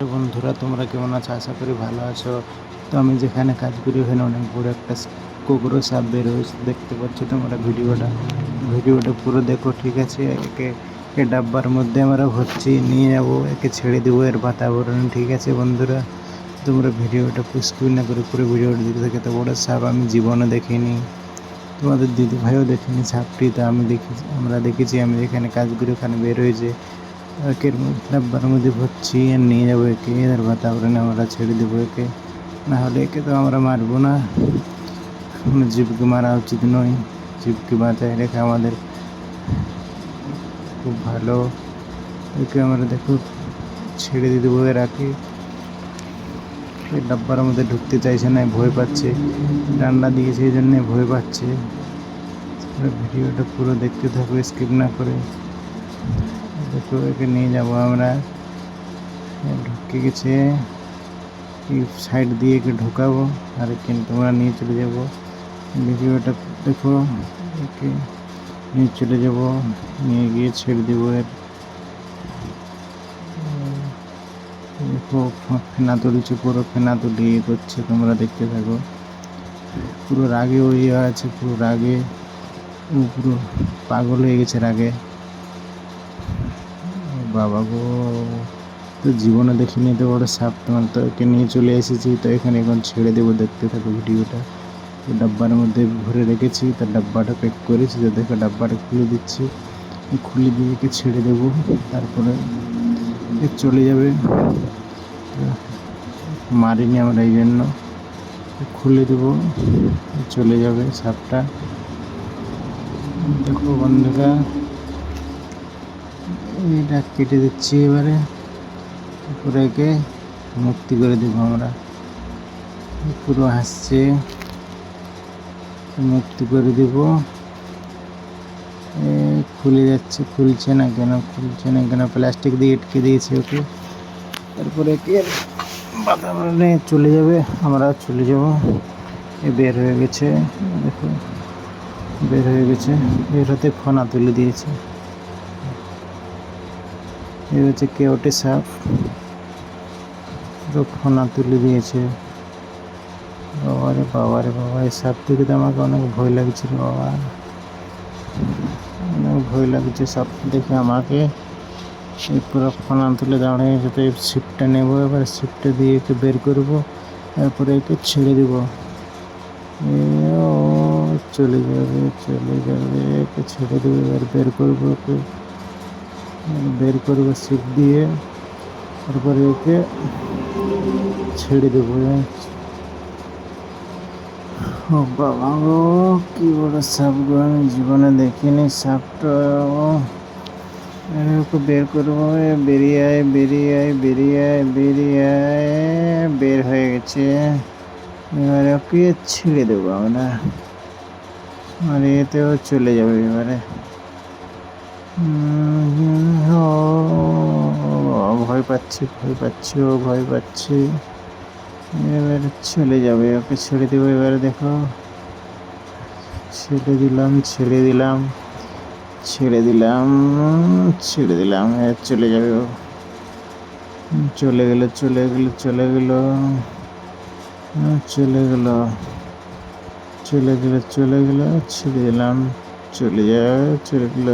বন্ধুরা, তোমরা কেমন আছো? আশা করি ভালো আছো। তো আমি যেখানে কাজ করি, ওখানে অনেক বড় একটা কোকরো সাপ বেরোয়েছে দেখতে পাচ্ছ তোমরা ভিডিওটা। ভিডিওটা পুরো দেখো, ঠিক আছে? একে, এ ডাব্বার মধ্যে আমরা ভরছি নিয়ে যাব, একে ছেড়ে দেবো এর বাতাবরণ, ঠিক আছে বন্ধুরা? তোমরা ভিডিওটা স্কুল না করে পুরো ভিডিওটা দেখতে থাকে। তো বড় সাপ আমি জীবনে দেখিনি। তোমাদের দিদি ভাইও দেখেনি সাপটি, তো আমি দেখেছি, আমরা দেখেছি, আমি যেখানে কাজ করি, ওখানে বের হয়েছে। একের ডাব্বার মধ্যে ভরছি আর নিয়ে যাব একে এর বাতাবরণে আমরা ছেড়ে দেবো একে। না হলে একে তো আমরা মারবো না। জীবকে মারা উচিত নয় জীবকে বাঁচায় রেখে আমাদের খুব ভালো। একে আমরা দেখো ছেড়ে দিয়ে দেবো এই ডাব্বার মধ্যে ঢুকতে চাইছে না, ভয় পাচ্ছে। ডান্ডা দিয়েছে এই জন্যে ভয় পাচ্ছে। ভিডিওটা পুরো দেখতে থাকো, স্কিপ না করে। দেখো একে নিয়ে যাব আমরা। ঢুকে গেছে। সাইড দিয়ে একে ঢোকাবো, আর কিন্তু আমরা নিয়ে চলে যাব। ভিডিওটা দেখো, একে নিয়ে চলে যাব, নিয়ে গিয়ে ছেড়ে দেবো এর। দেখো ফেনা তুলছে পুরো ফেনা তুলিয়ে ইয়ে করছে তোমরা দেখতে থাকো। পুরো রাগে ওই আছে, পুরো রাগে পুরো পাগল হয়ে গেছে রাগে। বাবা গো। তো জীবনে দেখিনি তো বড় সাপ তোমার তো একে নিয়ে চলে এসেছি, তো এখানে এখন ছেড়ে দেবো, দেখতে থাকো ভিডিওটা। তো ডাব্বার মধ্যে ভরে রেখেছি তার ডাব্বাটা প্যাক করেছি, তো দেখো ডাব্বাটা খুলে দিচ্ছি। খুলে দিয়ে একে ছেড়ে দেবো, তারপরে চলে যাবে। মারিনি আমরা এই জন্য। খুলে দেবো, চলে যাবে সাপটা। দেখো বন্ধুরা এটা কেটে দিচ্ছি এবারে। পুরো একে মুক্তি করে দেবো আমরা। পুরো হাসছে। মুক্তি করে দেব। খুলে যাচ্ছে, খুলছে না কেন, খুলছে না কেন? প্লাস্টিক দিয়ে আটকে দিয়েছে ওকে। তারপরে বাতাবরণে চলে যাবে। আমরা চলে যাব। এ, বের হয়ে গেছে। দেখো, বের হয়ে গেছে। বের হতে ফোনা তুলে দিয়েছে। এই হচ্ছে কেওটে সাপ পুরো ফোনা তুলে দিয়েছে। বাবারে বাবারে বাবা এই সাপ থেকে তো আমাকে অনেক ভয় লাগছিল, বাবা। অনেক ভয় লাগছে সাপ দেখে আমাকে। এই পুরো ফোনা তুলে দাঁড়িয়ে তো এই নেব এবার শিপটা দিয়ে একে বের করব, তারপরে একে ছেড়ে দেবো। চলে যাবে চলে যাবে একে ছেড়ে দেবো, এবার বের করব ওকে বের করব শিপ দিয়ে তারপরে একে ছেড়ে দেবো বাবা গো, কি বড় সাপ গো, আমি জীবনে দেখিনি সাপটা। ওকে বের করব বেরিয়ে আয় বেরিয়ে আয় বেরিয়ে আয় বেরিয়ে আয়, বের হয়ে গেছে। এবারে ওকে ছেড়ে দেবো আমরা। আর এতেও চলে যাবে এবারে। পাচ্ছি, ভয় পাচ্ছি, ও ভয় পাচ্ছি। এবারে চলে যাবে, ওকে ছেড়ে দেবো এবারে, দেখো। ছেড়ে দিলাম ছেড়ে দিলাম ছেড়ে দিলাম ছেড়ে দিলাম চলে যাবে ও। চলে গেল চলে গেল চলে গেল চলে গেল চলে গেল চলে গেল, ছেড়ে দিলাম, চলে যায় চলে গেল।